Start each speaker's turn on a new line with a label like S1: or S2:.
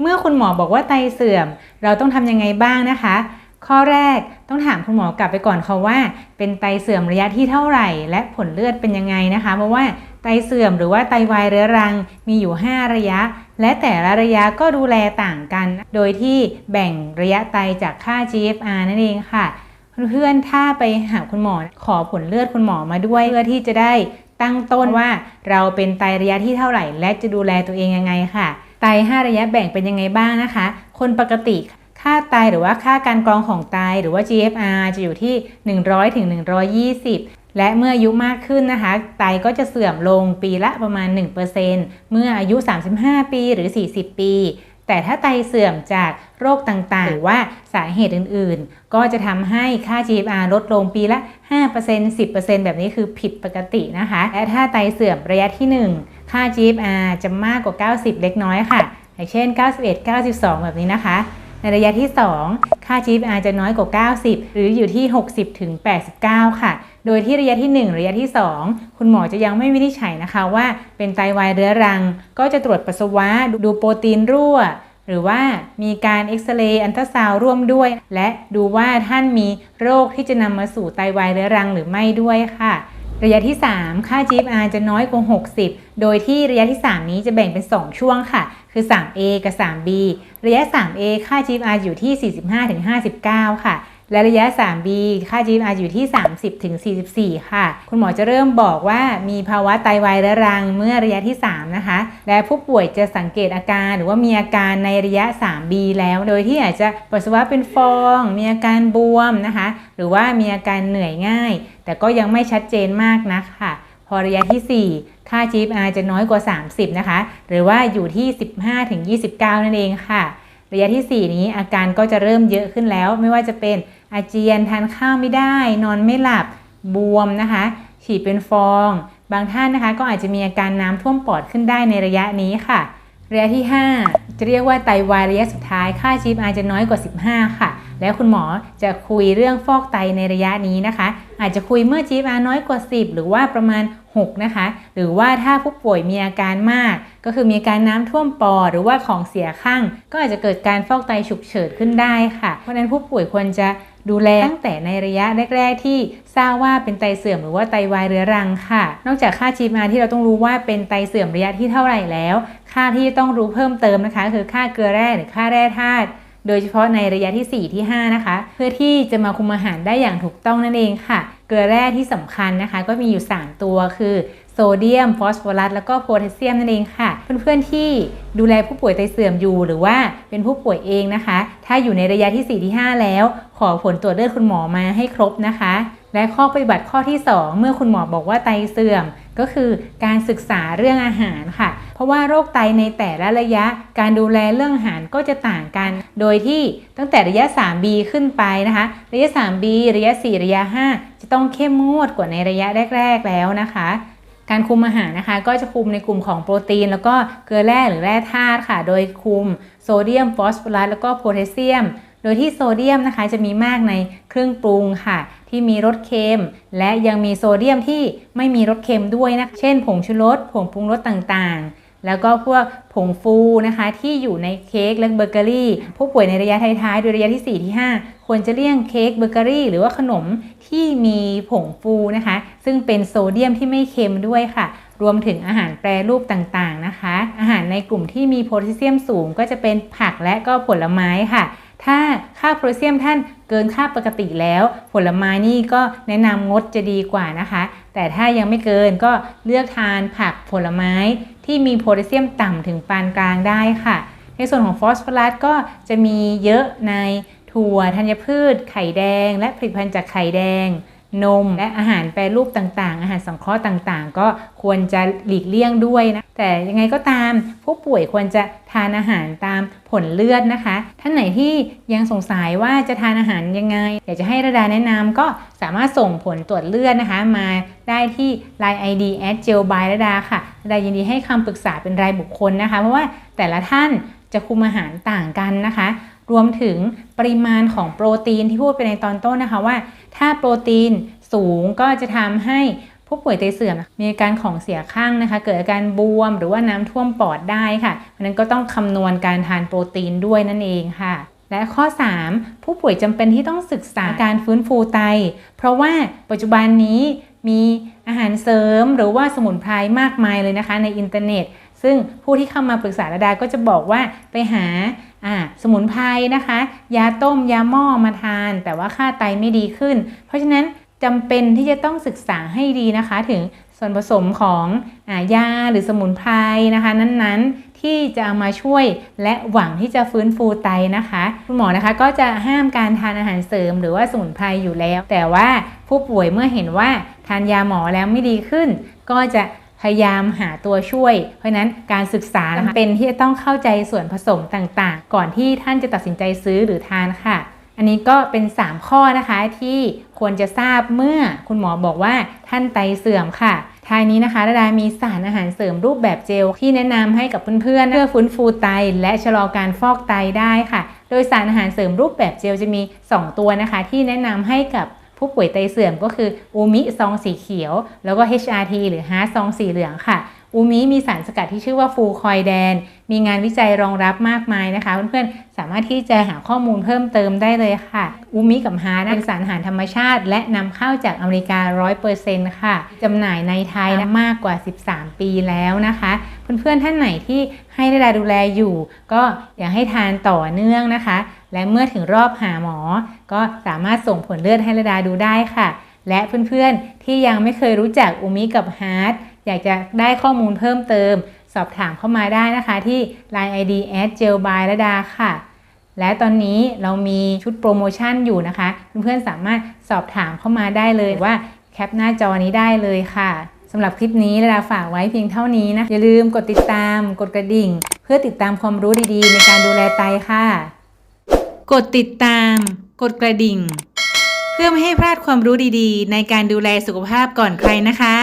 S1: เมื่อคุณหมอบอกว่าไตเสื่อม เราต้องทำยังไงบ้างนะคะ ข้อแรกต้องถามคุณหมอกลับไปก่อนค่ะว่า เป็นไตเสื่อมระยะที่เท่าไหร่ และผลเลือดเป็นยังไงนะคะ เพราะว่าไตเสื่อมหรือว่าไตวายเรื้อรังมีอยู่ 5 ระยะ และแต่ละระยะก็ดูแลต่างกัน โดยที่แบ่งระยะไตจากค่า GFR นั่นเองค่ะ เพื่อนๆถ้าไปหาคุณหมอขอผลเลือดคุณหมอมาด้วยเพื่อที่จะได้ตั้งต้นว่าเราเป็นไตระยะที่เท่าไหร่ และจะดูแลตัวเองยังไงค่ะ ไต 5 ระยะแบ่งเป็นยังไงบ้างนะคะ คนปกติค่าไตหรือว่าค่าการกรองของไตหรือว่า GFR จะอยู่ที่ 100ถึง120 และเมื่ออายุมากขึ้นนะคะ ไตก็จะเสื่อมลงปีละประมาณ 1%เมื่ออายุ 35 ปีหรือ 40 ปี แต่ถ้าไตเสื่อมจากโรคต่างๆ หรือว่าสาเหตุอื่นๆ ก็จะทำให้ค่า GFR ลดลงปีละ 5% 10%แบบนี้คือผิดปกตินะคะ และถ้าไตเสื่อมระยะที่ 1 ค่า GFR จะมากกว่า 90 เล็กน้อยค่ะ อย่างเช่น 91 92 แบบนี้นะคะ ในระยะที่ 2 ค่า GFR จะน้อยกว่า 90 หรืออยู่ที่ 60ถึง89 ค่ะ โดยที่ระยะที่ 1 ระยะที่ 2 คุณหมอจะยังไม่วินิจฉัยนะคะว่าเป็นไตวายเรื้อรัง ก็จะตรวจปัสสาวะดูโปรตีนรั่วหรือว่ามีการเอ็กซเรย์อันตราซาวร่วมด้วย และดูว่าท่านมีโรคที่จะนำมาสู่ไตวายเรื้อรังหรือไม่ด้วยค่ะ ระยะที่ 3 ค่า GFR จะน้อยกว่า 60 โดยที่ระยะที่ 3 นี้จะแบ่งเป็น 2 ช่วงค่ะ คือ 3A กับ 3B ระยะ 3A ค่า GFR อยู่ที่ 45-59 ค่ะ และระยะ 3B ค่า GFR อยู่ที่ 30ถึง44 ค่ะ คุณหมอจะเริ่มบอกว่ามีภาวะไตวายรื้อรังเมื่อระยะที่ 3 นะคะ และผู้ป่วยจะสังเกตอาการหรือว่ามีอาการในระยะ 3B แล้ว โดยที่อาจจะปัสสาวะเป็นฟอง มีอาการบวมนะคะ หรือว่ามีอาการเหนื่อยง่าย แต่ก็ยังไม่ชัดเจนมากนักค่ะพอระยะที่ 4 ค่า GFR จะน้อยกว่า 30 นะคะ หรือว่าอยู่ที่ 15-29 นั่นเองค่ะ ระยะที่ 4 นี้อาการก็จะเริ่มเยอะขึ้นแล้ว ไม่ว่าจะเป็นอาเจียนทานข้าวไม่ได้ นอนไม่หลับบวมนะคะ ฉี่เป็นฟอง บางท่านนะคะ ก็อาจจะมีอาการน้ำท่วมปอดขึ้นได้ในระยะนี้ค่ะ ระยะที่ 5 จะเรียกว่าไตวายระยะสุดท้าย ค่า GFR จะน้อยกว่า 15 ค่ะ แล้วคุณหมอจะคุยเรื่องฟอกไตในระยะนี้นะคะ อาจจะคุยเมื่อ GFR น้อยกว่า 10 หรือว่าประมาณ 6 นะคะ หรือว่าถ้าผู้ป่วยมีอาการมาก ก็คือมีอาการน้ำท่วมปอดหรือว่าของเสียข้าง ก็อาจจะเกิดการฟอกไตฉุกเฉินขึ้นได้ค่ะ เพราะฉะนั้นผู้ป่วยควรจะดูแลตั้งแต่ในระยะแรก ๆ ที่ทราบว่าเป็นไตเสื่อมหรือว่าไตวายเรื้อรังค่ะ นอกจากค่า GFR ที่เราต้องรู้ว่าเป็นไตเสื่อมระยะที่เท่าไหร่แล้ว ค่าที่ต้องรู้เพิ่มเติมนะคะ คือค่าเกลือแร่หรือค่าแร่ธาตุ โดยเฉพาะในระยะที่ 4 ที่ 5 นะคะ เพื่อที่จะมาคุมอาหารได้อย่างถูกต้องนั่นเองค่ะ เกลือแร่ที่สำคัญนะคะ ก็มีอยู่ 3 ตัวคือโซเดียม ฟอสฟอรัส แล้วก็โพแทสเซียมนั่นเองค่ะ เพื่อนๆที่ดูแลผู้ป่วยไตเสื่อมอยู่ หรือว่าเป็นผู้ป่วยเองนะคะ ถ้าอยู่ในระยะที่ 4 ที่ 5 แล้ว ขอผลตรวจเลือดคุณหมอมาให้ครบนะคะและข้อปฏิบัติข้อที่ 2 เมื่อคุณหมอบอกว่าไตเสื่อม ก็คือการศึกษาเรื่องอาหารค่ะ เพราะว่าโรคไตในแต่ละระยะ การดูแลเรื่องอาหารก็จะต่างกัน โดยที่ตั้งแต่ระยะ 3B ขึ้นไปนะคะ ระยะ 3B ระยะ 4 ระยะ 5 จะต้องเข้มงวดกว่าในระยะแรก ๆ แล้วนะคะการคุมอาหารนะคะ ก็จะคุมในกลุ่มของโปรตีน แล้วก็เกลือแร่หรือแร่ธาตุค่ะ โดยคุมโซเดียม ฟอสฟอรัสแล้วก็โพแทสเซียม โดยที่โซเดียมนะคะจะมีมากในเครื่องปรุงค่ะ ที่มีรสเค็ม และยังมีโซเดียมที่ไม่มีรสเค็มด้วยนะ เช่น ผงชูรสผงปรุงรสต่างๆแล้วก็พวกผงฟูนะคะที่อยู่ในเค้กและเบเกอรี่ ผู้ป่วยในระยะท้ายๆโดยระยะที่ 4 ที่ 5 ควรจะเลี่ยงเค้กเบเกอรี่ หรือว่าขนมที่มีผงฟูนะคะ ซึ่งเป็นโซเดียมที่ไม่เค็มด้วยค่ะ รวมถึงอาหารแปรรูปต่างๆนะคะ อาหารในกลุ่มที่มีโพแทสเซียมสูงก็จะเป็นผักและก็ผลไม้ค่ะ ถ้าค่าโพแทสเซียมท่านเกินค่าปกติแล้ว ผลไม้นี่ก็แนะนำงดจะดีกว่านะคะ แต่ถ้ายังไม่เกินก็เลือกทานผักผลไม้ที่มีโพแทสเซียมต่ำถึงปานกลางได้ค่ะ ในส่วนของฟอสฟอรัสก็จะมีเยอะในถั่วธัญพืช ไข่แดง และผลิตภัณฑ์จากไข่แดง นมและอาหารแปรรูปต่างๆ อาหารสังเคราะห์ต่างๆ ก็ควรจะหลีกเลี่ยงด้วยนะ แต่ยังไงก็ตามผู้ป่วยควรจะทานอาหารตามผลเลือดนะคะ ท่านไหนที่ยังสงสัยว่าจะทานอาหารยังไง อยากจะให้ระดาแนะนำก็สามารถส่งผลตรวจเลือดนะคะ มาได้ที่ line ID at gel by ระดาค่ะระดายินดีให้คำปรึกษาเป็นรายบุคคลนะคะ เพราะว่าแต่ละท่านจะคุมอาหารต่างกันนะคะ รวมถึงปริมาณของโปรตีนที่พูดไปในตอนต้นนะคะว่า ถ้าโปรตีนสูงก็จะทำให้ผู้ป่วยไตเสื่อมมีอาการของเสียข้างนะคะ เกิดอาการบวมหรือว่าน้ำท่วมปอดได้ค่ะเพราะนั้นก็ต้องคำนวณการทานโปรตีนด้วยนั่นเองค่ะ และข้อ 3 ผู้ป่วยจำเป็นที่ต้องศึกษาการฟื้นฟูไต เพราะว่าปัจจุบันนี้มีอาหารเสริมหรือว่าสมุนไพรมากมายเลยนะคะในอินเทอร์เน็ต ซึ่งผู้ที่เข้ามาปรึกษาระดาก็จะบอกว่าไปหา อ่าสมุนไพรนะคะ ยาต้มยาหม้อมาทาน แต่ว่าค่าไตไม่ดีขึ้น เพราะฉะนั้นจำเป็นที่จะต้องศึกษาให้ดีนะคะ ถึงส่วนผสมของอยาหรือสมุนไพรนะคะ นั้นๆที่จะเอามาช่วยและหวังที่จะฟื้นฟูไตนะคะคุณหมอนะคะก็จะห้ามการทานอาหารเสริม หรือว่าสมุนไพรอยู่แล้ว แต่ว่าผู้ป่วยเมื่อเห็นว่าทานยาหมอแล้วไม่ดีขึ้น ก็จะ พยายามหาตัวช่วย เพราะนั้นการศึกษาเป็นที่จะต้องเข้าใจส่วนผสมต่างๆ ก่อนที่ท่านจะตัดสินใจซื้อหรือทานค่ะ อันนี้ก็เป็น 3 ข้อนะคะที่ควรจะทราบเมื่อคุณหมอบอกว่าท่านไตเสื่อมค่ะท้ายนี้นะคะดาดามีสารอาหารเสริมรูปแบบเจล ที่แนะนำให้กับเพื่อนๆเพื่อฟื้นฟูไต และชะลอการฟอกไตได้ค่ะ โดยสารอาหารเสริมรูปแบบเจลจะมี 2 ตัวนะคะ ที่แนะนำให้กับ ผู้ป่วยไตเสื่อมก็คืออูมิซองสีเขียว แล้วก็ HRT หรือฮาร์ซองสีเหลืองค่ะอูมิมีสารสกัดที่ชื่อว่าฟูคอยแดน มีงานวิจัยรองรับมากมายนะคะ เพื่อนๆ สามารถที่จะหาข้อมูลเพิ่มเติมได้เลยค่ะอูมิกับฮาร์เป็นสารอาหารธรรมชาติ และนำเข้าจากอเมริกา 100%ค่ะจำหน่ายในไทยนะมากกว่า 13 ปีแล้วนะคะ เพื่อนๆ ท่านไหนที่ให้ได้ดูแลอยู่ ก็อยากให้ทานต่อเนื่องนะคะ และเมื่อถึงรอบหาหมอ ก็สามารถส่งผลเลือดให้ระดาดูได้ค่ะ และเพื่อนๆ ที่ยังไม่เคยรู้จักอูมิกับฮาร์ดอยากจะได้ข้อมูลเพิ่มเติม สอบถามเข้ามาได้นะคะที่ Line ID g e l by ระดาค่ะ และตอนนี้เรามีชุดโปรโมชั่นอยู่นะคะ เพื่อนๆสามารถสอบถามเข้ามาได้เลยว่าแคปหน้าจอนี้ได้เลยค่ะสำหรับคลิปนี้ระดาฝากไว้เพียงเท่านี้นะ อย่าลืมกดติดตาม กดกระดิ่ง เพื่อติดตามความรู้ดีๆ ในการดูแลไตค่ะ กดติดตาม กดกระดิ่ง เพื่อไม่ให้พลาดความรู้ดีๆ ในการดูแลสุขภาพก่อนใครนะคะ